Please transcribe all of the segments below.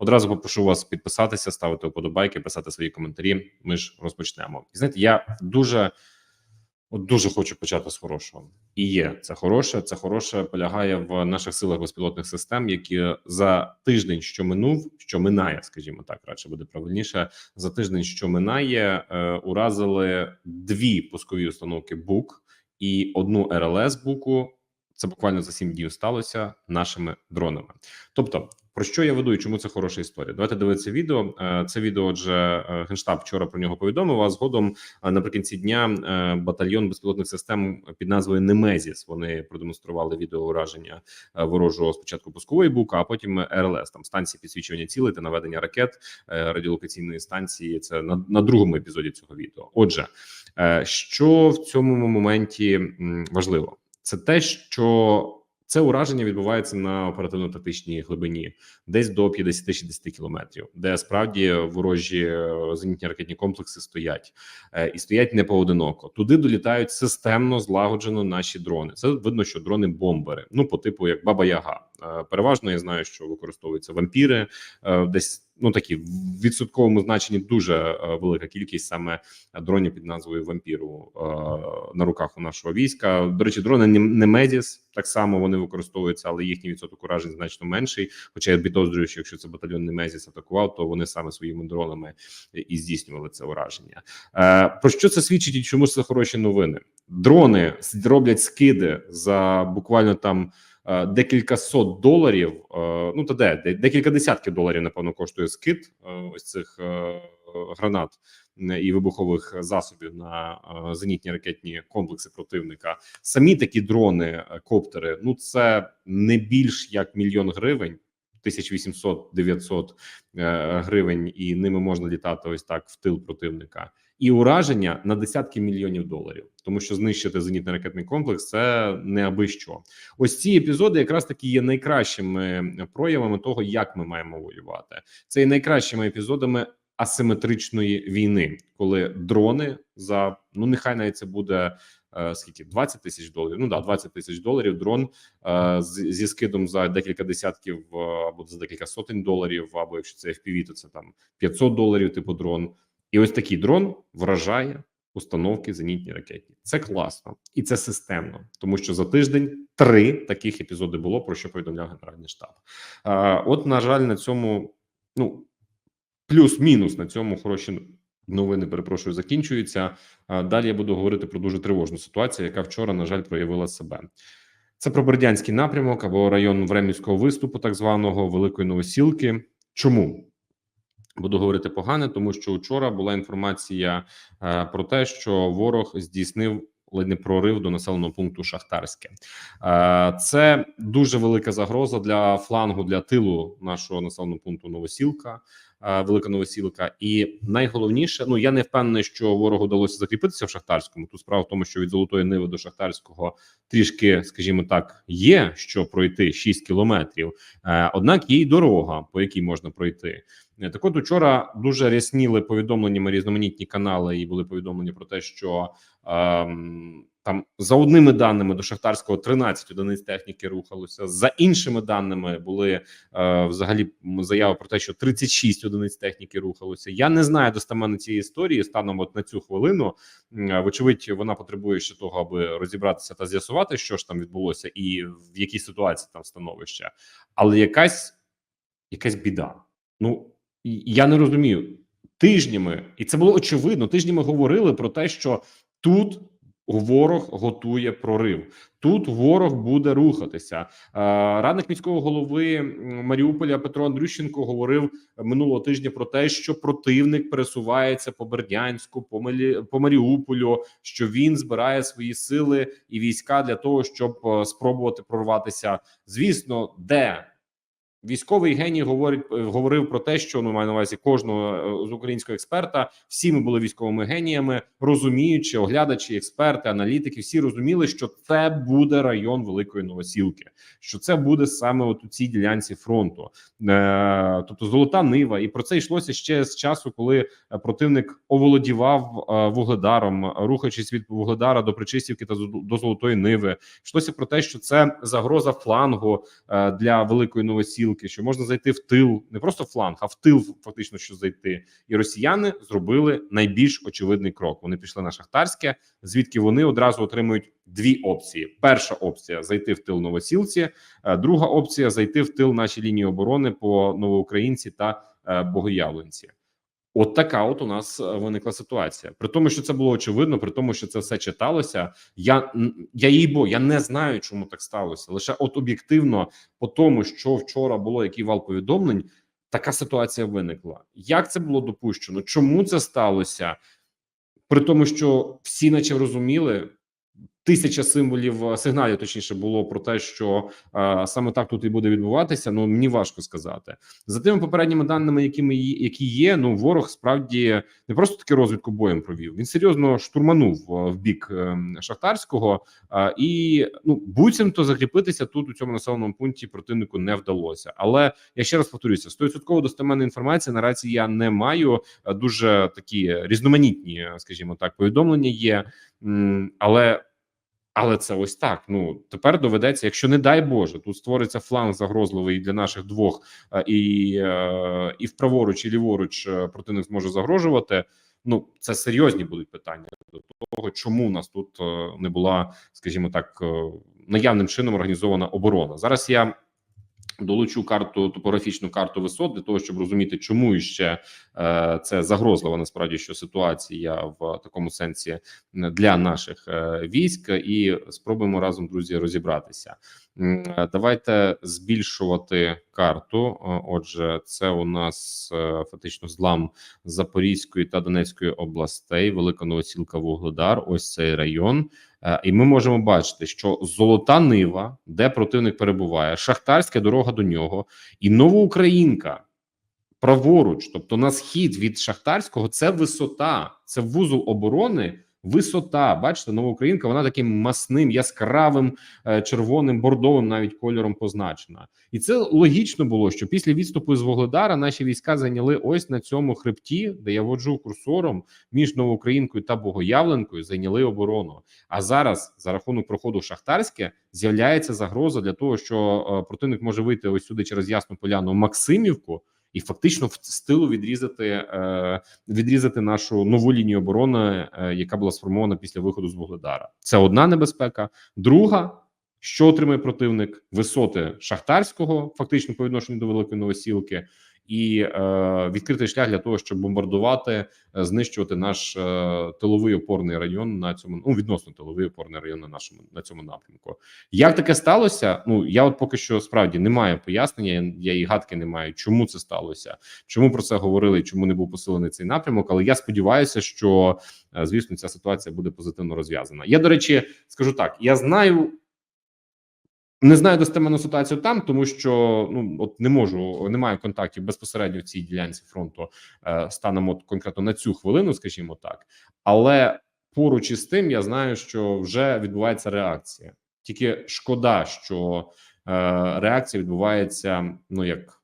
Одразу попрошу вас підписатися, ставити вподобайки, писати свої коментарі. Ми ж розпочнемо. І знаєте, я дуже. От дуже хочу почати з хорошого, і є це хороше. Це хороше полягає в наших силах безпілотних систем, які за тиждень, що минув, що минає, скажімо так, радше буде правильніше. За тиждень, що минає, е, уразили дві пускові установки БУК і одну РЛС БУКу. Це буквально за сім днів сталося нашими дронами. Тобто, про що я веду і чому це хороша історія? Давайте дивитися відео. Е, Це відео, отже, е, генштаб вчора про нього повідомив. А згодом е, наприкінці дня батальйон безпілотних систем під назвою Немезіс. Вони продемонстрували відео ураження ворожого спочатку пускової бука, а потім РЛС. Там станції підсвічування цілей та наведення ракет радіолокаційної станції. Це на, на другому епізоді цього відео. Отже, що в цьому моменті важливо, це те, що це ураження відбувається на оперативно-тактичній глибині, десь до 50-60 кілометрів, де справді ворожі е, зенітні ракетні комплекси стоять е, і стоять не поодиноко. Туди долітають системно злагоджено наші дрони. Це видно, що дрони бомбери, ну по типу як Баба Яга. Е, Переважно я знаю, що використовуються вампіри, е, десь ну такі в відсотковому значенні дуже е, велика кількість саме дронів під назвою вампіру на руках у нашого війська. До речі, дрони Немезіс так само вони використовуються, але їхній відсоток уражень значно менший. Хоча я підозрюю, що якщо це батальйон Немезіс атакував, то вони саме своїми дронами і здійснювали це ураження. Про що це свідчить і чому це хороші новини? Дрони роблять скиди за буквально там. Е, Декілька сот доларів, е, ну та де де- декілька десятків доларів, напевно, коштує скид е, ось цих гранат і вибухових засобів на зенітні ракетні комплекси противника. Самі такі дрони, коптери, ну це не більш як мільйон гривень. 1800-900 е, гривень, і ними можна літати ось так в тил противника, і ураження на десятки мільйонів доларів, тому що знищити зенітний ракетний комплекс це не аби що. Ось ці епізоди якраз таки є найкращими проявами того, як ми маємо воювати. Це є найкращими епізодами асиметричної війни, коли дрони за ну нехай навіть це буде. е, Скільки 20 тисяч доларів? Ну да, 20 тисяч доларів. Дрон е, з- зі скидом за декілька десятків е, або за декілька сотень доларів, або якщо це FPV, то це там 500 доларів, типу дрон. І ось такий дрон вражає установки зенітні ракетні. Це класно і це системно, тому що за тиждень три таких епізоди було про що повідомляв Генеральний штаб. Е, От, на жаль, на цьому ну плюс-мінус на цьому хороші новини. Перепрошую, закінчуються. Далі я буду говорити про дуже тривожну ситуацію, яка вчора, на жаль, проявила себе. Це про Бердянський напрямок або район Времівського виступу, так званого Великої Новосілки. Чому? Буду говорити погане, тому що вчора була інформація е, про те, що ворог здійснив ледь не прорив до населеного пункту Шахтарське. Е, це дуже велика загроза для флангу для тилу нашого населеного пункту Новосілка. е, Велика Новосілка, і найголовніше, ну я не впевнений, що ворогу вдалося закріпитися в Шахтарському. Тут справа в тому, що від Золотої Ниви до Шахтарського трішки, скажімо так, є що пройти 6 кілометрів. Однак є й дорога, по якій можна пройти. Так от учора дуже рясніли повідомленнями різноманітні канали, і були повідомлення про те, що ем, там за одними даними до Шахтарського 13 одиниць техніки рухалося. За іншими даними були е, взагалі заяви про те, що 36 одиниць техніки рухалося. Я не знаю достеменно цієї історії станом от на цю хвилину. Е, Вочевидь, вона потребує ще того, аби розібратися та з'ясувати, що ж там відбулося, і в якій ситуації там становище, але якась якась біда. Ну я не розумію тижнями, і це було очевидно. Тижнями говорили про те, що тут ворог готує прорив. Тут ворог буде рухатися. Е, Радник міського голови Маріуполя Петро Андрющенко говорив минулого тижня про те, що противник пересувається по Бердянську, по Мелі, по Маріуполю, що він збирає свої сили і війська для того, щоб е, спробувати прорватися. Звісно, де Військовий геній говорить е, говорив про те, що ну маю на увазі кожного е, з українського експерта. Всі ми були військовими геніями, розуміючи, оглядачі, експерти, аналітики. Всі розуміли, що це буде район Великої Новосілки, що це буде саме от у цій ділянці фронту, е, тобто золота нива. І про це йшлося ще з часу, коли е, противник оволодівав вугледаром, рухаючись від вугледара до Причистівки та до- золотої ниви. Йшлося про те, що це загроза флангу для великої новосілки. Новосілки, що можна зайти в тил, не просто фланг, а в тил фактично що зайти. І росіяни зробили найбільш очевидний крок. Вони пішли на шахтарське, звідки вони одразу отримують дві опції: перша опція зайти в тил Новосілці, е, друга опція зайти в тил нашій лінії оборони по новоукраїнці та е, Богоявленці. От така от у нас е, виникла ситуація. При тому, що це було очевидно, при тому, що це все читалося. Я я їй бо я не знаю, чому так сталося. Лише от об'єктивно, по тому, що вчора було який вал повідомлень, така ситуація виникла. Як це було допущено? Чому це сталося? При тому, що всі, наче розуміли, тисяча символів е, сигналів, точніше, було про те, що е, саме так тут і буде відбуватися. Ну мені важко сказати. За тими попередніми даними, якими які є, ну ворог справді не просто таки розвідку боєм провів. Він серйозно штурманув е, в бік е, шахтарського, е, і ну буцімто закріпитися тут у цьому населеному пункті противнику не вдалося. Але я ще раз повторюся: стовідсотково достеменної інформації на рації я не маю. Е, Дуже такі різноманітні, скажімо так, повідомлення є, але. Але це ось так. Ну тепер доведеться, якщо не дай Боже, тут створиться фланг загрозливий для наших двох, е, і в і вправоруч, і ліворуч е, противник зможе загрожувати. Ну це серйозні будуть питання до того, чому у нас тут е, не була, скажімо так, е, наявним чином організована оборона. Зараз я долучу карту топографічну карту висот для того, щоб розуміти, чому іще е, це загрозлива насправді що ситуація в такому сенсі для наших е, військ, і спробуємо разом, друзі, розібратися. Е, Давайте збільшувати карту. Е, Отже, це у нас е, фактично злам Запорізької та Донецької областей, Велика Новосілка, Вугледар. Ось цей район. Е, І ми можемо бачити, що золота нива, де противник перебуває, шахтарська дорога до нього, і новоукраїнка праворуч, тобто на схід від шахтарського, це висота, це вузол оборони. Висота, бачите, новоукраїнка, вона таким масним, яскравим, е, червоним, бордовим навіть кольором позначена. І це логічно було, що після відступу з Вогледара наші війська зайняли ось на цьому хребті, де я воджу курсором між новоукраїнкою та Богоявленкою, зайняли оборону. А зараз за рахунок проходу Шахтарське з'являється загроза для того, що е, противник може вийти ось сюди через Ясну Поляну Максимівку. І фактично в стилу відрізати е, відрізати нашу нову лінію оборони, е, яка була сформована після виходу з Вугледара. Це одна небезпека. Друга, що отримує противник? Висоти шахтарського, фактично по відношенню до Великої Новосілки, і е, відкритий шлях для того, щоб бомбардувати, е, знищувати наш е, тиловий опорний район на цьому ну відносно тиловий опорний район на нашому на цьому напрямку. Як таке сталося? Ну я от поки що справді не маю пояснення. Я, і гадки не маю, чому це сталося, чому про це говорили, чому не був посилений цей напрямок. Але я сподіваюся, що звісно ця ситуація буде позитивно розв'язана. Я до речі, скажу так: я знаю. Не знаю достеменну ситуацію там, тому що ну от не можу, не маю контактів безпосередньо в цій ділянці фронту е, станом от конкретно на цю хвилину, скажімо так. Але поруч із тим я знаю, що вже відбувається реакція. Тільки шкода, що е, реакція відбувається ну як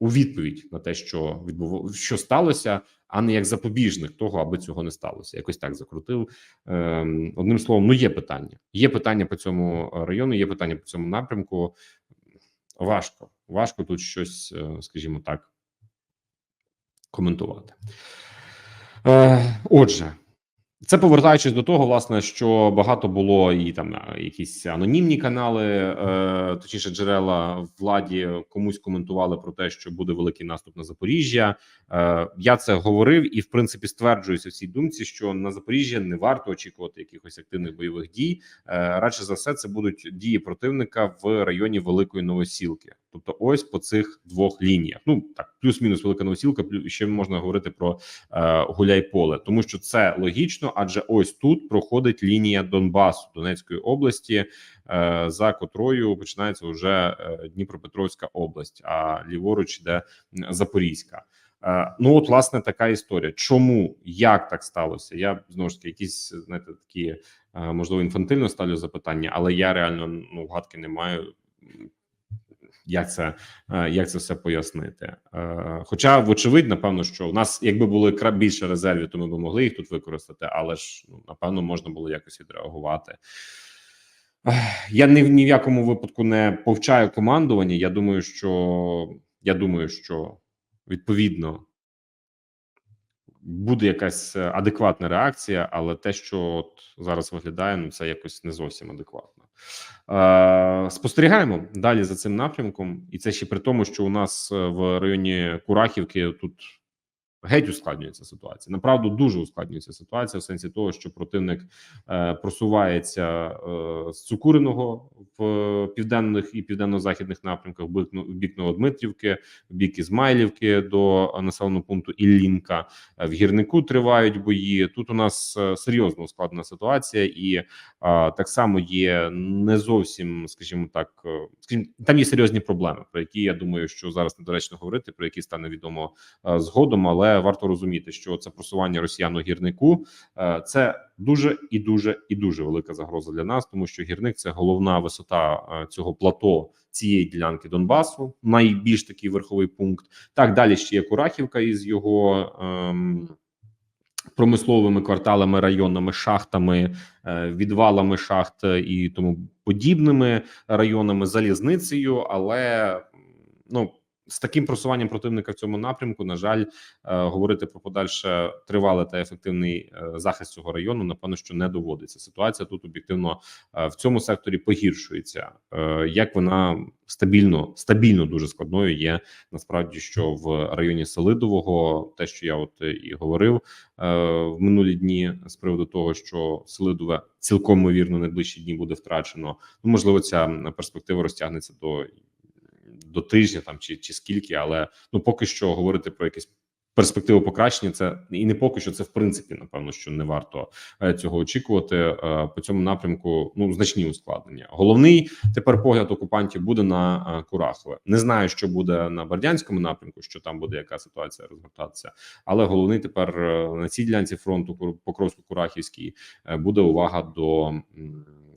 у відповідь на те, що відбув... що сталося, а не як запобіжник того, аби цього не сталося. Якось так закрутив. Ем, одним словом, ну є питання. Є питання по цьому району, є питання по цьому напрямку. Важко, важко тут щось, е, скажімо так, коментувати. Е, Отже, це повертаючись до того, власне, що багато було і там е, якісь анонімні канали, е, точніше, джерела владі комусь коментували про те, що буде великий наступ на Запоріжжя. Е, я це говорив і, в принципі, стверджуюся в цій думці, що на Запоріжжя не варто очікувати якихось активних бойових дій. Е, радше за все, це будуть дії противника в районі Великої Новосілки. Тобто, ось по цих двох лініях. Ну так, плюс-мінус велика новосілка, плюс ще можна говорити про е, гуляй-поле, тому що це логічно, адже ось тут проходить лінія Донбасу Донецької області, е, за котрою починається вже е, Дніпропетровська область, а ліворуч йде Запорізька. Е, Ну, от, власне, така історія. Чому як так сталося? Я знову ж таки якісь знаєте, такі можливо інфантильно ставлю запитання, але я реально ну гадки не маю. Як це е, як це все пояснити? Е, Хоча, вочевидь, напевно, що у нас, якби були більше резервів, то ми б могли їх тут використати, але ж ну, напевно можна було якось відреагувати. Я ні, в- ні в якому випадку не повчаю командування. Я думаю, що я думаю, що відповідно буде якась е, адекватна реакція, але те, що от зараз виглядає, ну це якось не зовсім адекватно. Е, спостерігаємо далі за цим напрямком, і це ще при тому, що у нас е, в районі Курахівки тут геть ускладнюється ситуація. Направду дуже ускладнюється ситуація в сенсі того, що противник е, просувається е, з Цукуриного в південних і південно-західних напрямках, в в бік Новодмитрівки, в бік Ізмайлівки до населеного пункту Іллінка. Е, В гірнику тривають бої. Тут у нас е, серйозно ускладнена ситуація, і е, так само є не зовсім, скажімо так, е, скажімо, там є серйозні проблеми, про які я думаю, що зараз недоречно говорити, про які стане відомо е, згодом. Але варто розуміти, що це просування росіян у гірнику е, це дуже і дуже і дуже велика загроза для нас, тому що гірник це головна висота е, цього плато цієї ділянки Донбасу, найбільш такий верховий пункт. Так далі ще є Курахівка із його. Ем, Промисловими кварталами, районами, шахтами, е, відвалами шахт і тому подібними районами, залізницею, але ну з таким просуванням противника в цьому напрямку, на жаль, е, говорити про подальше тривалий та ефективний е, захист цього району, напевно, що не доводиться. Ситуація тут об'єктивно е, в цьому секторі погіршується. Як вона стабільно, стабільно дуже складною є насправді, що в районі Селидового, те, що я от і говорив в минулі дні з приводу того, що Селидове цілком ймовірно найближчі дні буде втрачено. Ну можливо, ця перспектива розтягнеться до до тижня там чи, чи скільки, але ну поки що говорити про якісь перспективу покращення, це і не поки що це в принципі напевно, що не варто е, цього очікувати. Е, По цьому напрямку ну значні ускладнення. Головний тепер погляд окупантів буде на е, Курахове. Не знаю, що буде на Бердянському напрямку, що там буде яка ситуація розгортатися, але головний тепер на цій ділянці фронту Кур- Покровсько-Курахівський е, буде увага до.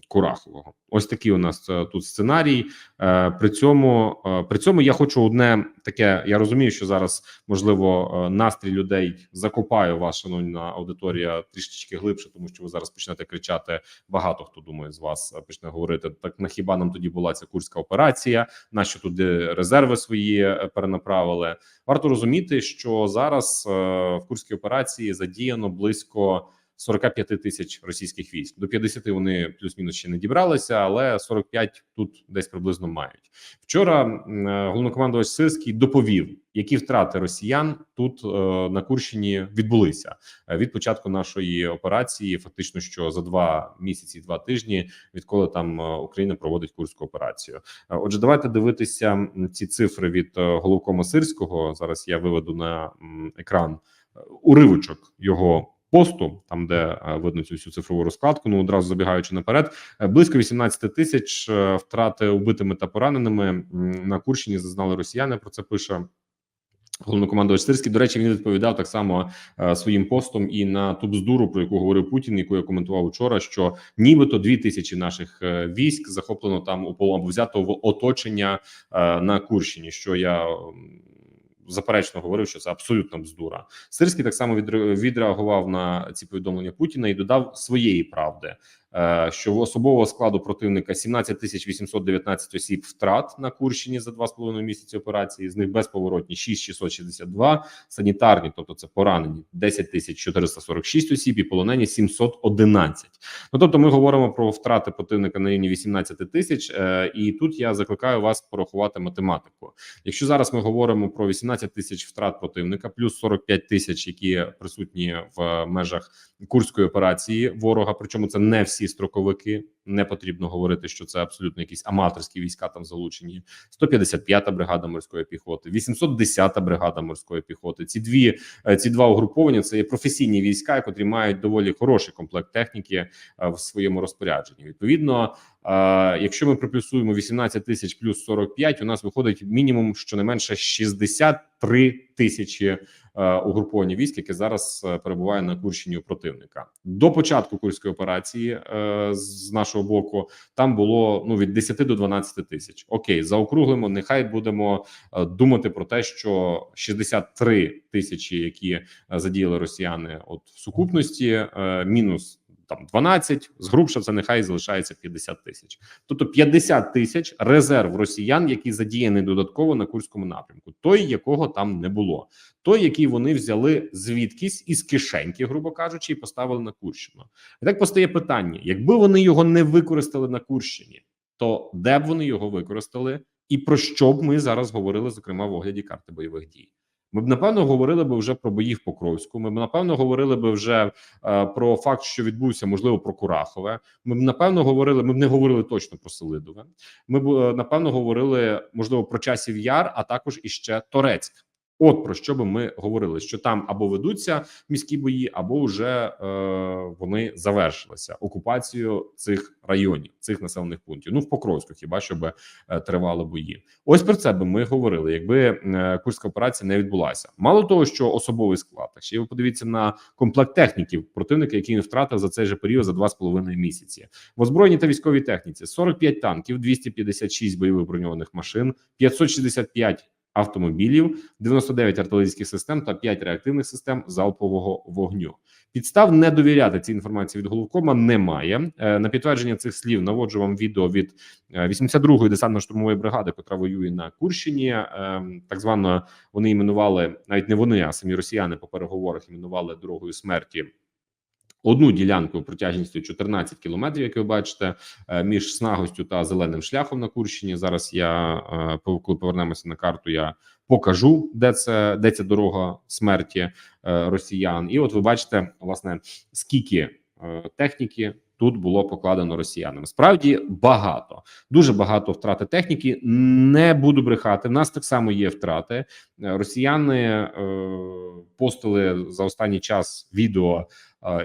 Курахового, ось такий у нас е, тут сценарій. Е, При цьому е, при цьому я хочу одне таке. Я розумію, що зараз можливо настрій людей закопає вас, шановна аудиторія, трішечки глибше, тому що ви зараз почнете кричати. Багато хто думає з вас почне говорити так. На хіба нам тоді була ця курська операція? Нащо туди резерви свої перенаправили? Варто розуміти, що зараз в курській операції задіяно близько. 45 тисяч російських військ до 50 вони плюс-мінус ще не дібралися, але 45 тут десь приблизно мають. Вчора е, головнокомандувач Сирський доповів, які втрати росіян тут е, на Курщині відбулися е, від початку нашої операції. Фактично, що за два місяці, два тижні, відколи там Україна проводить курську операцію. Отже, давайте дивитися ці цифри від головкома Сирського. Зараз я виведу на екран уривочок його посту, там де е, видно цю всю цифрову розкладку. Ну одразу забігаючи наперед, е, близько 18 тисяч е, втрати убитими та пораненими на Курщині зазнали росіяни. Про це пише. Головнокомандувач Сирський, до речі, він відповідав так само е, своїм постом і на ту бздуру, про яку говорив Путін, яку я коментував вчора. Що нібито дві тисячі наших військ захоплено там у полон взято в оточення е, на Курщині. Що я заперечно говорив, що це абсолютно бздура. Сирський так само відре- відреагував на ці повідомлення Путіна і додав своєї правди. Е, Що в особового складу противника 17 тисяч 819 осіб втрат на Курщині за два з половиною місяці операції. З них безповоротні 6662, санітарні, тобто це поранені 10 тисяч 446 осіб і полонені 711. Ну тобто, ми говоримо про втрати противника на рівні 18 тисяч. е, І тут я закликаю вас порахувати математику. Якщо зараз ми говоримо про 18 тисяч втрат противника, плюс 45 тисяч, які присутні в межах курської операції ворога, причому це не всі строковики. Не потрібно говорити, що це абсолютно якісь аматорські війська там залучені. 155-та бригада морської піхоти, 810-та бригада морської піхоти. Ці дві е, ці два угруповання це є професійні війська, котрі мають доволі хороший комплект техніки е, в своєму розпорядженні. Відповідно, якщо ми приплюсуємо 18 тисяч плюс 45, у нас виходить мінімум щонайменше 63 тисячі е, угруповання військ, яке зараз е, перебуває на Курщині у противника. До початку курської операції е, з нашого боку там було ну від 10 до 12 тисяч. Окей, заокруглимо. Нехай будемо думати про те, що 63 тисячі, які задіяли росіяни, от в сукупності, мінус там 12, згрубша це нехай залишається 50 тисяч. Тобто 50 тисяч резерв росіян, який задіяний додатково на курському напрямку, той, якого там не було, той, який вони взяли звідкись із кишеньки, грубо кажучи, і поставили на Курщину. І так постає питання: якби вони його не використали на Курщині, то де б вони його використали, і про що б ми зараз говорили, зокрема в огляді карти бойових дій? Ми б напевно говорили би вже про бої в Покровську. Ми б напевно говорили би вже е, про факт, що відбувся, можливо, про Курахове. Ми б напевно говорили. Ми б не говорили точно про Селидове. Ми б е, напевно говорили можливо про часів яр, а також іще Торецьк. От про що би ми говорили: що там або ведуться міські бої, або вже е, вони завершилися окупацією цих районів, цих населених пунктів. Ну в Покровську, хіба що би е, тривали бої? Ось про це би ми говорили, якби е, курська операція не відбулася. Мало того, що особовий склад, так ще ви подивіться на комплект техніків противника, який він втратив за цей же період за два з половиною місяці. В озброєній та військовій техніці 45 танків, 256 бойових броньованих машин, 565 автомобілів, 99 артилерійських систем та 5 реактивних систем залпового вогню. Підстав не довіряти цій інформації від головкома немає. Е, На підтвердження цих слів наводжу вам відео від е, 82-ї десантно-штурмової бригади, котра воює на Курщині. Е, Так звано вони іменували навіть не вони, а самі росіяни по переговорах іменували дорогою смерті. Одну ділянку протяжністю 14 кілометрів, як ви бачите, е, між снагостю та зеленим шляхом на Курщині. Зараз я е, коли повернемося на карту, я покажу, де це де ця дорога смерті е, росіян. І от ви бачите, власне, скільки техніки тут було покладено росіянам. Справді багато, дуже багато втрати техніки. Не буду брехати. В нас так само є втрати. Росіяни е, постили за останній час відео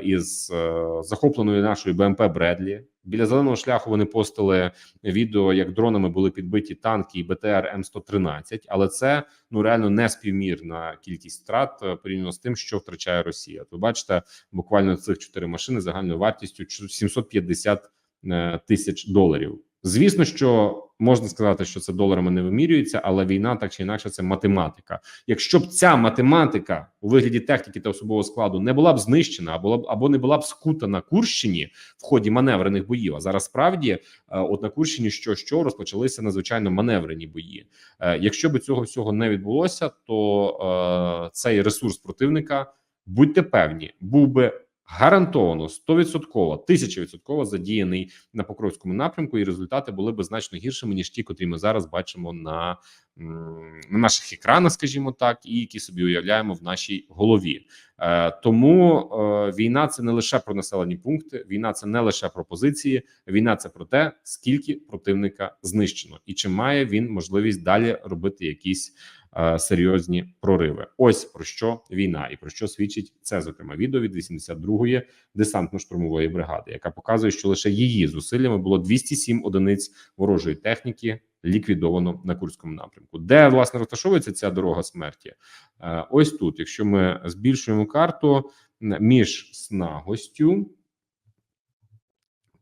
із захопленою захопленої нашої БМП Бредлі. Біля зеленого шляху вони постили відео, як дронами були підбиті танки і БТР М 113 але це ну реально не співмірна кількість втрат е, порівняно з тим, що втрачає Росія. Ви бачите, буквально цих чотири машини загальною вартістю 750 е, тисяч доларів. Звісно, що можна сказати, що це доларами не вимірюється, але війна так чи інакше це математика. Якщо б ця математика у вигляді техніки та особового складу не була б знищена, або або не була б скута на Курщині в ході маневрених боїв. А зараз справді, е, от на Курщині, що що розпочалися надзвичайно маневрені бої. Е, Якщо б цього всього не відбулося, то е, цей ресурс противника будьте певні, був би гарантовано 100%, 1000% задіяний на Покровському напрямку, і результати були б значно гіршими ніж ті, котрі ми зараз бачимо на, на наших екранах, скажімо так, і які собі уявляємо в нашій голові. Е, тому е, війна це не лише про населені пункти, війна це не лише про позиції. Війна це про те, скільки противника знищено, і чи має він можливість далі робити якісь е, серйозні прориви. Ось про що війна, і про що свідчить це зокрема відео від 82-ї десантно-штурмової бригади, яка показує, що лише її зусиллями було 207 одиниць ворожої техніки ліквідовано на Курському напрямку. Де власне розташовується ця дорога смерті? Е, Ось тут, якщо ми збільшуємо карту між снагостю,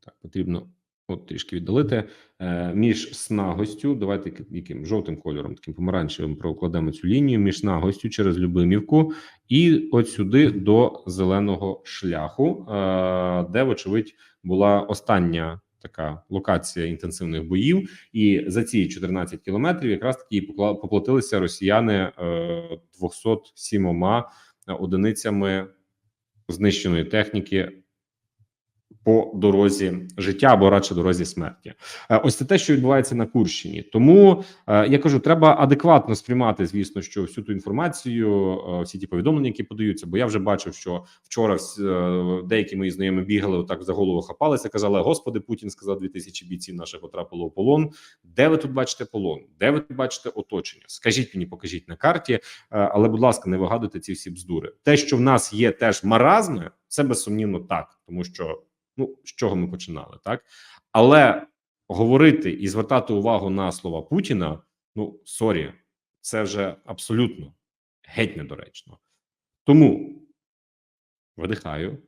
так потрібно от трішки віддалити е, між снагостю. Давайте яким жовтим кольором, таким помаранчевим прокладемо цю лінію між снагостю через Любимівку і от сюди до зеленого шляху, е, де, вочевидь, була остання. Така локація інтенсивних боїв, і за ці 14 кілометрів якраз таки поплатилися росіяни е, 207 одиницями знищеної техніки по дорозі життя або радше дорозі смерті. Е, Ось це те, що відбувається на Курщині. Тому е, я кажу, треба адекватно сприймати, звісно, що всю ту інформацію, е, всі ті повідомлення, які подаються. Бо я вже бачив, що вчора деякі мої знайомі бігали отак за голову хапалися. Казали: Господи, Путін сказав, 2000 бійців наших потрапило у полон. Де ви тут бачите полон? Де ви тут бачите оточення? Скажіть мені, покажіть на карті, але, будь ласка, не вигадуйте ці всі бздури. Те, що в нас є теж маразми, це безсумнівно так, тому що ну з чого ми починали, так але говорити і звертати увагу на слова Путіна. Ну сорі, це вже абсолютно геть недоречно. Тому видихаю,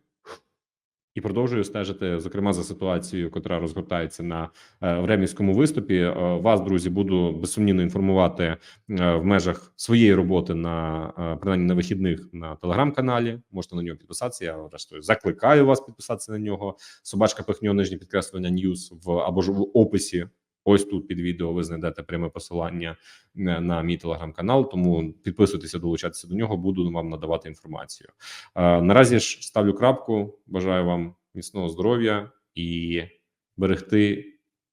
і продовжую стежити, зокрема за ситуацією, яка розгортається на е, времівському виступі. Е, Вас, друзі, буду безсумнівно інформувати е, в межах своєї роботи на принаймні на вихідних на телеграм-каналі. Можете на нього підписатися. Я рештою закликаю вас підписатися на нього. Собачка пихньо нижнє підкреслення Ньюс в або ж в описі. Ось тут під відео ви знайдете пряме посилання е, на мій телеграм-канал. Тому підписуйтеся, долучайтеся до нього. Буду вам надавати інформацію. Е, Наразі ж ставлю крапку. Бажаю вам міцного здоров'я і берегти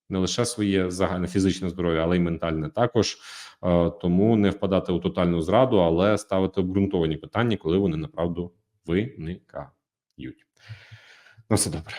не лише своє загальне фізичне здоров'я, але й ментальне також. Е, Тому не впадати у тотальну зраду, але ставити обґрунтовані питання, коли вони направду виникають. На все добре.